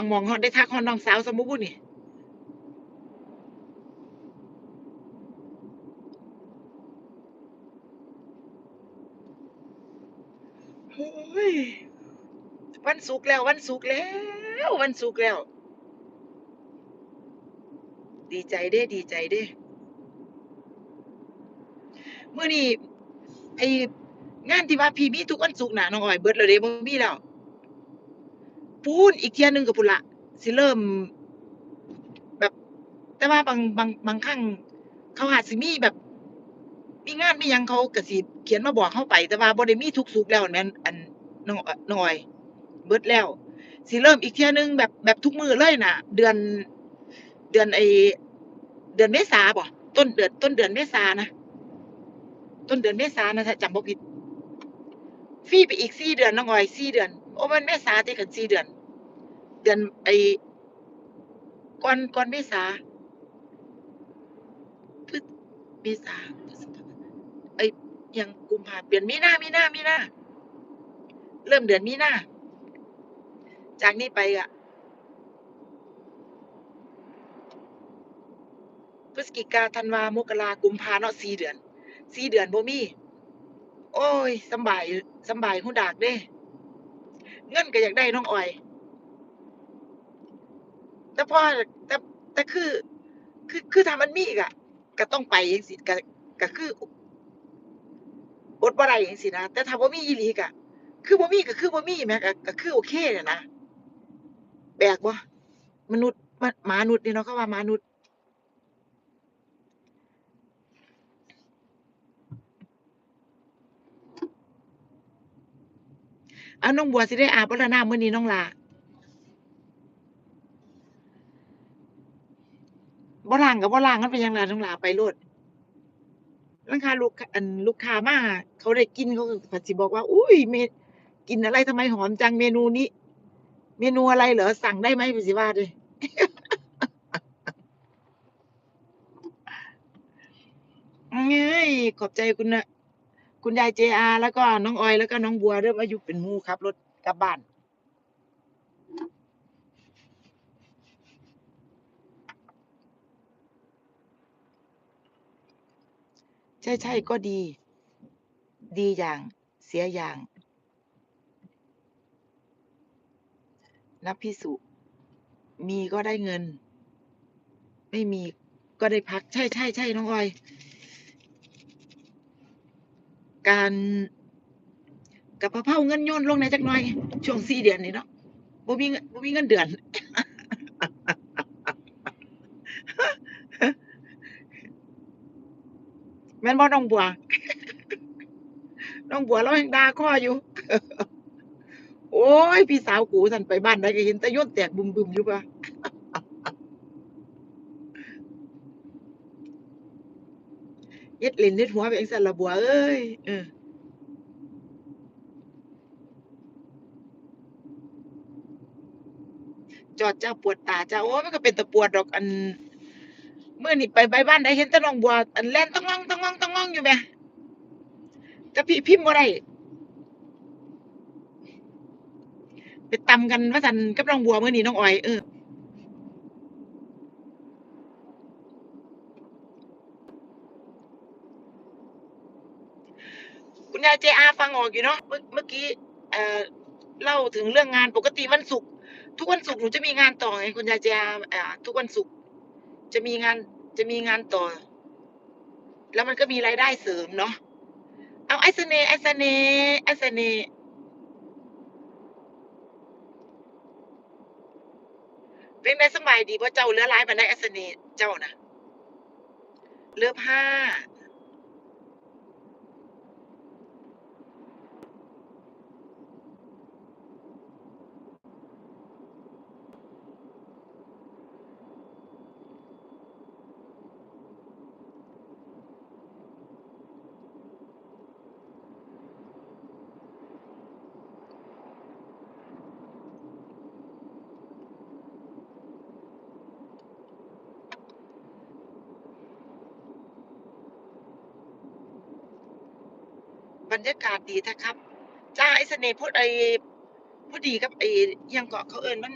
างมองฮอดได้ทักฮอดน้องสาวสมมุบุนี่โอ้ยวันศุกแล้ววันศุกแล้ว วันศุกแล้ว ดีใจเด้ ดีใจเด้เมื้อนี้ไองานที่ว่าพี่มีทุกวันศุกร์น่ะน้องอ้อยเบิดแล้วเด้บ่มีแล้ว พู้นอีกเที่ยหนึ่งก็พู้นละสิเริ่ม แบบ แต่ว่าบางบางบางครั้งเขาอาจสิมีแบบ มีงานมีหยังเขาก็สิเขียนมาบอกเราไป แต่ว่าบ่ได้มีทุกศุกแล้วแม่นอันน้องน้องออย เบิดแล้วสิเริ่มอีกเที่ยหนึ่งแบบแบบทุกมือเลยน่ะ เดือน เดือนไอเดือนเมษาบ่ต้นเดือนต้นเดือนเมษานะต้นเดือนเมษานะถ้าจำบ่ผิดฟรีไปอีก4เดือนน้องอ้อย4เดือน อ้มันเมษาติกัน4เดือน เดือนไอ้ก่อนก่อนเมษาพฤศเมษาพฤษภาเอ๊ยอิหยังกุมภาเดือนมีนามีนามีนาเริ่มเดือนมีนาจากนี้ไปอะพฤศจิกาธันวามกรากุมภาเนาะ4เดือน4เดือนบ่มี โอ๊ยสบายสบายหูดากเด้ เงินก็อยากได้น้องอ้อย แต่พอแต่แต่คือ คือคือถ้ามันมีอีกอะก็ต้องไปจังซี้ก็ก็คืออดบ่ได้จังซี้นะแต่ถ้าบ่มีอีหลีก็คือบ่มีก็คือบ่มีแหมก็ก็คือโอเคน่ะนะแปลกบ่มนุษย์มหมานุษย์นี่เนาะเขาว่าหมานุษย์ เอาน้องบัวสิได้อาบบ่ล่ะน้ำมื้อนี้น้องลาบ่ล้างก็บ่ล้างมันเป็นยังล่ะน้องลาไปโลดลางคาลูกอันลูกค้ามาเขาได้กินเขาก็ก็สิบอกว่า อุ๊ยเมกินอะไรทำไมหอมจังเมนูนี้ เมนูอะไรเหรอสั่งได้ไหมเพิ่นสิว่าเดะเอ๊ยขอบใจคุณนะ คุณยาย JR แล้วก็น้องออยแล้วก็น้องบัวเด้อมาอยู่เป็นมู่ขับ รถกลับบ้าน ใช่ๆก็ดี ดีอย่างเสียอย่างนะพี่สุมีก็ได้เงิน ไม่มีก็ได้พัก ใช่ๆๆน้องออย การก็เพลาเงินโยนลงแหน่จักหน่อยช่วง4เดือนนี้เนาะบ่มีบ่มีเงินเดือนแม่นบ่น้องบัวน้องบัวเราแฮ่งด่าคออยู่ โอ๊ยพี่สาวกูซั้นไปบ้านใดก็เห็นแต่โยนแตกบึ้มอยู่ปล่า เฮ็ดเล่นเฮ็ดหัวไปจั่งซั้นละบัวเอ้ยเออจอดเจ้าปวดตาเจ้าโอ๊ยมันก็เป็นตาปวดดอกอันเมื้อนี้ไปไปบ้านใดเห็นต่น้องบัวอันแล่นต๊องงต่องๆๆองงอยู่แหมแต่พี่พิมพ์บ่ได้ไปตำกันว่าซั่นกับน้องบัวเมื้อนี้น้องอ้อยเออ คุณยาย JR ฟังออกอยู่เนาะเมื่อกี้เอ่อเล่าถึงเรื่องงานปกติวันศุกร์ทุกวันศุกร์หนูจะมีงานต่อไงคุณยาย JR อ่าทุกวันศุกร์จะมีงานจะมีงานต่อ แล้วมันก็มีรายได้เสริมเนาะเอาไอ้เน่ไอ้เน่ไอ้เน่เป็นไงสบายดีบ่เจ้าเลือหลายปานใดไอ้เน่เจ้านะเลือ5 บรรยากาศดีแท้ครับ จ้าไอ้เสน่ห์พดไอ้พอดีกับไอ้ยังเกาะเขาเอิญนมัน